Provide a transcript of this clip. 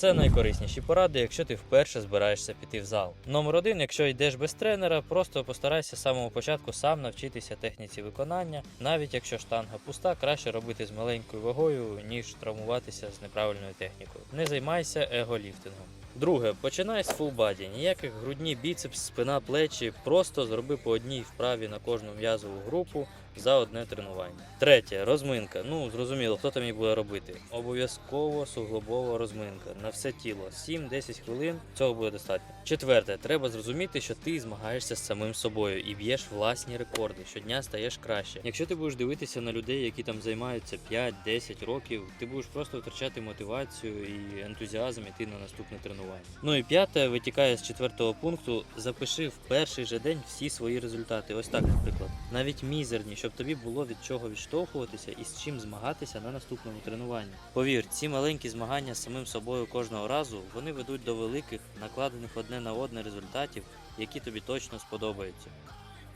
Це найкорисніші поради, якщо ти вперше збираєшся піти в зал. Номер один, якщо йдеш без тренера, просто постарайся з самого початку сам навчитися техніці виконання. Навіть якщо штанга пуста, краще робити з маленькою вагою, ніж травмуватися з неправильною технікою. Не займайся еголіфтингом. Друге, починай з фулбаді. Ніяких грудні, біцепс, спина, плечі. Просто зроби по одній вправі на кожну м'язову групу за одне тренування. Третє розминка. Ну зрозуміло, хто там її буде робити. Обов'язково суглобова розминка на все тіло. 7-10 хвилин цього буде достатньо. Четверте, треба зрозуміти, що ти змагаєшся з самим собою і б'єш власні рекорди. Щодня стаєш краще. Якщо ти будеш дивитися на людей, які там займаються 5-10 років, ти будеш просто втрачати мотивацію і ентузіазм іти на наступне тренування. Ну і п'яте, витікає з четвертого пункту, запиши в перший же день всі свої результати. Ось так, наприклад, навіть мізерні, щоб тобі було від чого відштовхуватися і з чим змагатися на наступному тренуванні. Повір, ці маленькі змагання з самим собою кожного разу вони ведуть до великих, накладених одне на одне результатів, які тобі точно сподобаються.